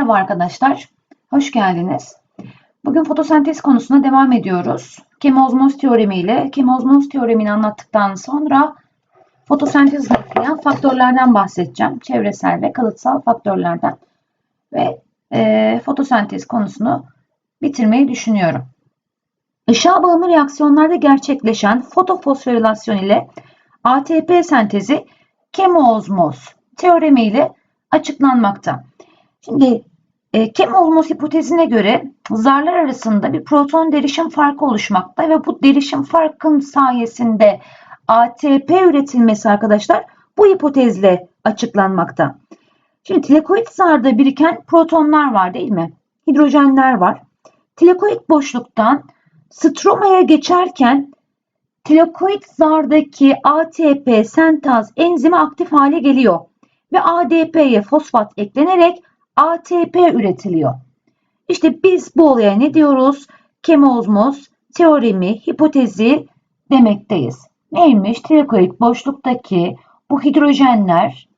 Merhaba arkadaşlar, hoş geldiniz. Bugün fotosentez konusuna devam ediyoruz. Kemozmoz teoremiyle, kemozmoz teoremini anlattıktan sonra fotosentez etkileyen faktörlerden bahsedeceğim. Çevresel ve kalıtsal faktörlerden. Ve e, fotosentez konusunu bitirmeyi düşünüyorum. Işığa bağımlı reaksiyonlarda gerçekleşen fotofosforilasyon ile ATP sentezi kemozmoz teoremiyle açıklanmakta. Şimdi e, kemozmoz hipotezine göre zarlar arasında bir proton derişim farkı oluşmakta ve bu derişim farkın sayesinde ATP üretilmesi arkadaşlar bu hipotezle açıklanmakta. Şimdi tilakoid zarda biriken protonlar var değil mi? Hidrojenler var. Tilakoid boşluktan stromaya geçerken tilakoid zardaki ATP sentaz enzimi aktif hale geliyor ve ADP'ye fosfat eklenerek ATP üretiliyor. İşte biz bu olaya ne diyoruz? Kemozmoz teoremi, hipotezi demekteyiz. Neymiş? Tilakoid boşluktaki bu hidrojenler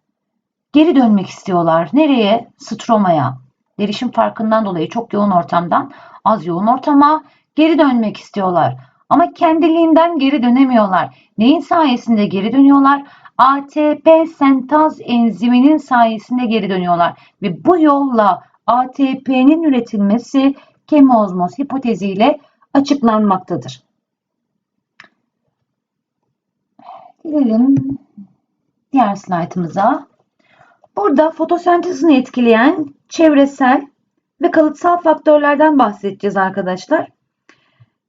geri dönmek istiyorlar. Nereye? Stromaya. Derişim farkından dolayı çok yoğun ortamdan az yoğun ortama geri dönmek istiyorlar. Ama kendiliğinden geri dönemiyorlar. Neyin sayesinde geri dönüyorlar? ATP sentaz enziminin sayesinde geri dönüyorlar. Ve bu yolla ATP'nin üretilmesi kemozmoz hipoteziyle açıklanmaktadır. Gelelim diğer slaytımıza. Burada fotosentezini etkileyen çevresel ve kalıtsal faktörlerden bahsedeceğiz arkadaşlar.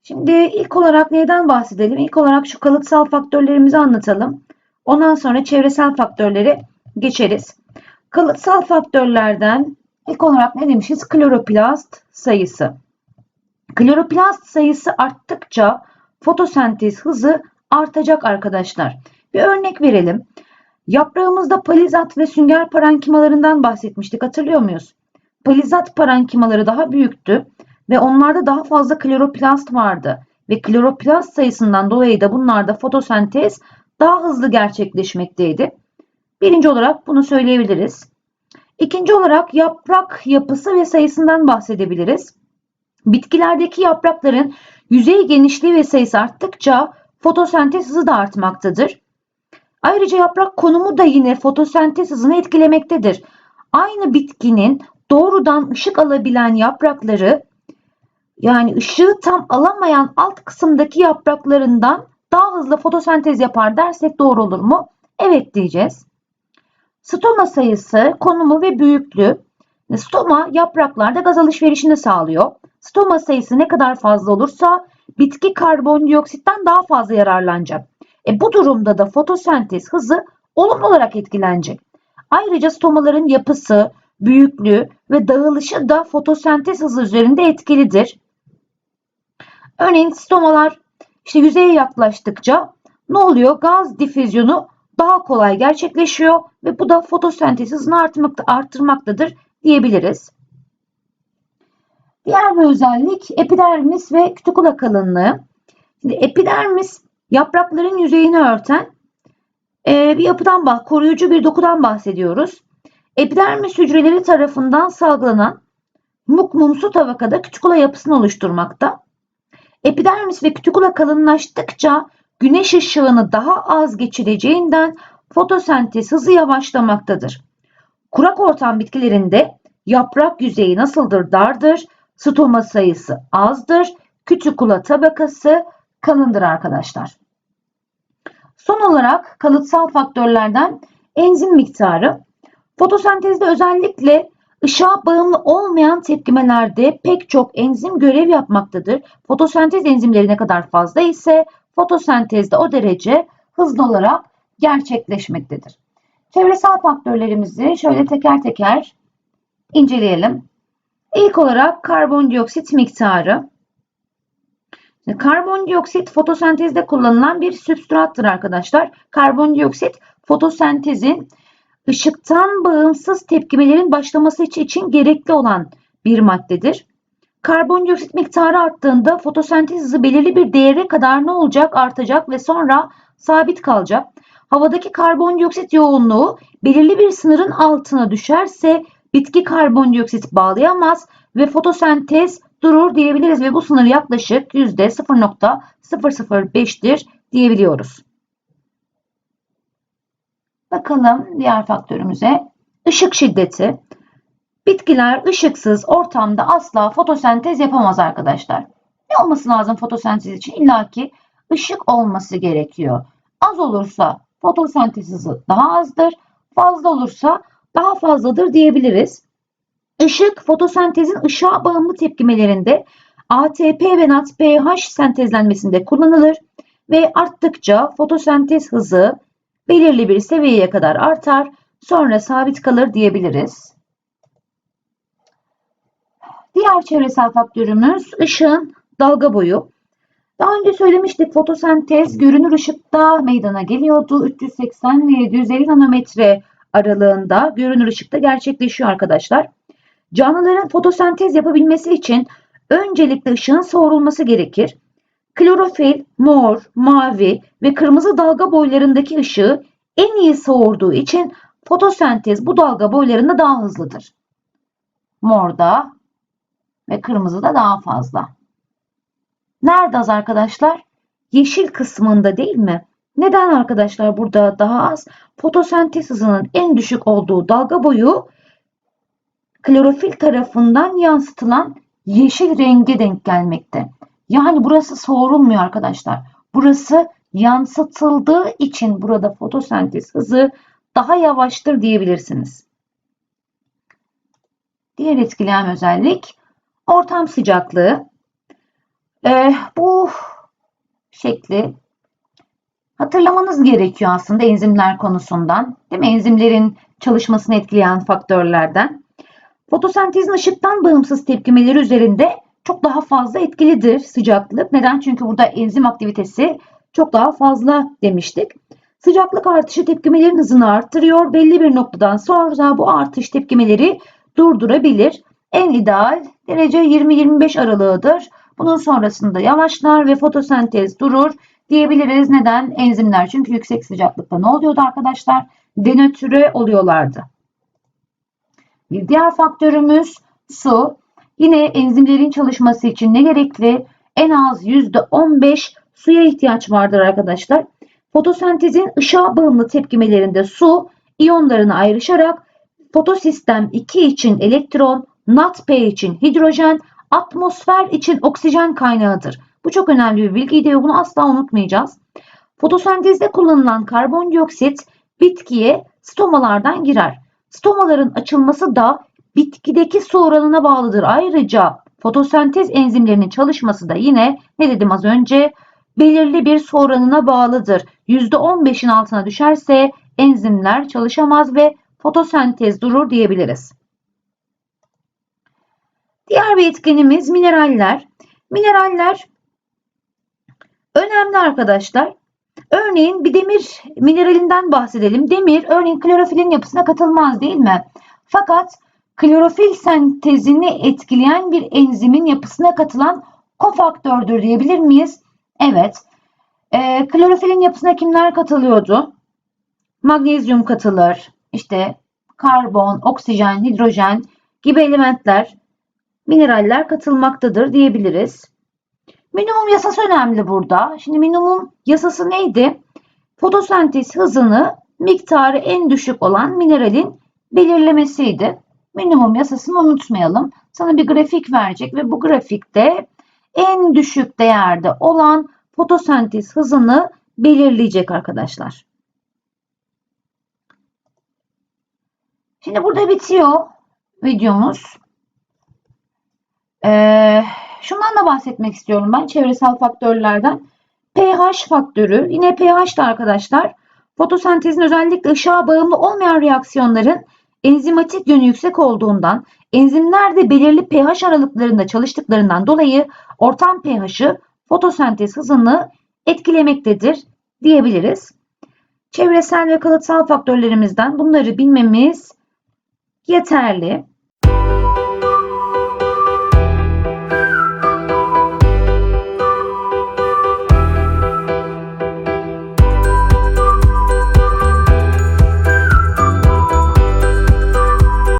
Şimdi ilk olarak neyden bahsedelim? İlk olarak şu kalıtsal faktörlerimizi anlatalım. Ondan sonra çevresel faktörleri geçeriz. Kalıtsal faktörlerden ilk olarak ne demişiz? Kloroplast sayısı. Kloroplast sayısı arttıkça fotosentez hızı artacak arkadaşlar. Bir örnek verelim. Yaprağımızda palizat ve sünger parenkimalarından bahsetmiştik. Hatırlıyor muyuz? Palizat parenkimaları daha büyüktü ve onlarda daha fazla kloroplast vardı. Ve kloroplast sayısından dolayı da bunlarda fotosentez daha hızlı gerçekleşmekteydi. Birinci olarak bunu söyleyebiliriz. İkinci olarak yaprak yapısı ve sayısından bahsedebiliriz. Bitkilerdeki yaprakların yüzey genişliği ve sayısı arttıkça fotosentez hızı da artmaktadır. Ayrıca yaprak konumu da yine fotosentez hızını etkilemektedir. Aynı bitkinin doğrudan ışık alabilen yaprakları yani ışığı tam alamayan alt kısımdaki yapraklarından daha hızlı fotosentez yapar dersek doğru olur mu? Evet diyeceğiz. Stoma sayısı, konumu ve büyüklüğü. Stoma yapraklarda gaz alışverişini sağlıyor. Stoma sayısı ne kadar fazla olursa bitki karbondioksitten daha fazla yararlanacak. E bu durumda da fotosentez hızı olumlu olarak etkilenecek. Ayrıca stomaların yapısı, büyüklüğü ve dağılışı da fotosentez hızı üzerinde etkilidir. Örneğin stomalar işte yüzeye yaklaştıkça ne oluyor? Gaz difüzyonu daha kolay gerçekleşiyor ve bu da fotosentez hızını arttırmakta, arttırmaktadır diyebiliriz. Diğer bir özellik epidermis ve kütükula kalınlığı. Şimdi epidermis yaprakların yüzeyini örten e, bir yapıdan bah, koruyucu bir dokudan bahsediyoruz. Epidermis hücreleri tarafından salgılanan muk mumsu tabakada kütükula yapısını oluşturmakta. Epidermis ve kütükula kalınlaştıkça güneş ışığını daha az geçireceğinden fotosentez hızı yavaşlamaktadır. Kurak ortam bitkilerinde yaprak yüzeyi nasıldır? Dardır, stoma sayısı azdır, kütükula tabakası kalındır arkadaşlar. Son olarak kalıtsal faktörlerden enzim miktarı. Fotosentezde özellikle Işığa bağımlı olmayan tepkimelerde pek çok enzim görev yapmaktadır. Fotosentez enzimleri ne kadar fazla ise fotosentezde o derece hızlı olarak gerçekleşmektedir. Çevresel faktörlerimizi şöyle teker teker inceleyelim. İlk olarak karbondioksit miktarı. Şimdi karbondioksit fotosentezde kullanılan bir sübstrattır arkadaşlar. Karbondioksit fotosentezin ışıktan bağımsız tepkimelerin başlaması için gerekli olan bir maddedir. Karbondioksit miktarı arttığında fotosentez hızı belirli bir değere kadar ne olacak? Artacak ve sonra sabit kalacak. Havadaki karbondioksit yoğunluğu belirli bir sınırın altına düşerse bitki karbondioksit bağlayamaz ve fotosentez durur diyebiliriz ve bu sınır yaklaşık %0.005'tir diyebiliyoruz. Bakalım diğer faktörümüze. Işık şiddeti. Bitkiler ışıksız ortamda asla fotosentez yapamaz arkadaşlar. Ne olması lazım fotosentez için? İlla ki ışık olması gerekiyor. Az olursa fotosentez hızı daha azdır. Fazla olursa daha fazladır diyebiliriz. Işık fotosentezin ışığa bağımlı tepkimelerinde ATP ve NADPH sentezlenmesinde kullanılır ve arttıkça fotosentez hızı belirli bir seviyeye kadar artar, sonra sabit kalır diyebiliriz. Diğer çevresel faktörümüz ışığın dalga boyu. Daha önce söylemiştik fotosentez görünür ışıkta meydana geliyordu. 380 ve 750 nanometre aralığında görünür ışıkta gerçekleşiyor arkadaşlar. Canlıların fotosentez yapabilmesi için öncelikle ışığın soğurulması gerekir. Klorofil, mor, mavi ve kırmızı dalga boylarındaki ışığı en iyi soğurduğu için fotosentez bu dalga boylarında daha hızlıdır. Morda ve kırmızıda daha fazla. Nerede az arkadaşlar? Yeşil kısmında değil mi? Neden arkadaşlar burada daha az? Fotosentez hızının en düşük olduğu dalga boyu klorofil tarafından yansıtılan yeşil renge denk gelmekte. Yani burası soğurulmuyor arkadaşlar. Burası yansıtıldığı için burada fotosentez hızı daha yavaştır diyebilirsiniz. Diğer etkileyen özellik ortam sıcaklığı. Ee, bu şekli hatırlamanız gerekiyor aslında enzimler konusundan. Değil mi? Enzimlerin çalışmasını etkileyen faktörlerden. Fotosentezin ışıktan bağımsız tepkimeleri üzerinde çok daha fazla etkilidir sıcaklık. Neden? Çünkü burada enzim aktivitesi çok daha fazla demiştik. Sıcaklık artışı tepkimelerin hızını arttırıyor. Belli bir noktadan sonra bu artış tepkimeleri durdurabilir. En ideal derece 20-25 aralığıdır. Bunun sonrasında yavaşlar ve fotosentez durur diyebiliriz. Neden? Enzimler çünkü yüksek sıcaklıkta ne oluyordu arkadaşlar? Denatüre oluyorlardı. Bir diğer faktörümüz su. Yine enzimlerin çalışması için ne gerekli? En az %15 suya ihtiyaç vardır arkadaşlar. Fotosentezin ışığa bağımlı tepkimelerinde su iyonlarına ayrışarak fotosistem 2 için elektron, NADP için hidrojen, atmosfer için oksijen kaynağıdır. Bu çok önemli bir bilgiydi ve bunu asla unutmayacağız. Fotosentezde kullanılan karbondioksit bitkiye stomalardan girer. Stomaların açılması da bitkideki su oranına bağlıdır. Ayrıca fotosentez enzimlerinin çalışması da yine ne dedim az önce belirli bir su oranına bağlıdır. %15'in altına düşerse enzimler çalışamaz ve fotosentez durur diyebiliriz. Diğer bir etkenimiz mineraller. Mineraller önemli arkadaşlar. Örneğin bir demir mineralinden bahsedelim. Demir örneğin klorofilin yapısına katılmaz değil mi? Fakat klorofil sentezini etkileyen bir enzimin yapısına katılan kofaktördür diyebilir miyiz? Evet. E, klorofilin yapısına kimler katılıyordu? Magnezyum katılır. İşte karbon, oksijen, hidrojen gibi elementler, mineraller katılmaktadır diyebiliriz. Minimum yasası önemli burada. Şimdi minimum yasası neydi? Fotosentez hızını miktarı en düşük olan mineralin belirlemesiydi. Minimum yasasını unutmayalım. Sana bir grafik verecek ve bu grafikte en düşük değerde olan fotosentez hızını belirleyecek arkadaşlar. Şimdi burada bitiyor videomuz. Ee, şundan da bahsetmek istiyorum ben çevresel faktörlerden. pH faktörü. Yine pH da arkadaşlar fotosentezin özellikle ışığa bağımlı olmayan reaksiyonların enzimatik yönü yüksek olduğundan enzimler de belirli pH aralıklarında çalıştıklarından dolayı ortam pH'ı fotosentez hızını etkilemektedir diyebiliriz. Çevresel ve kalıtsal faktörlerimizden bunları bilmemiz yeterli.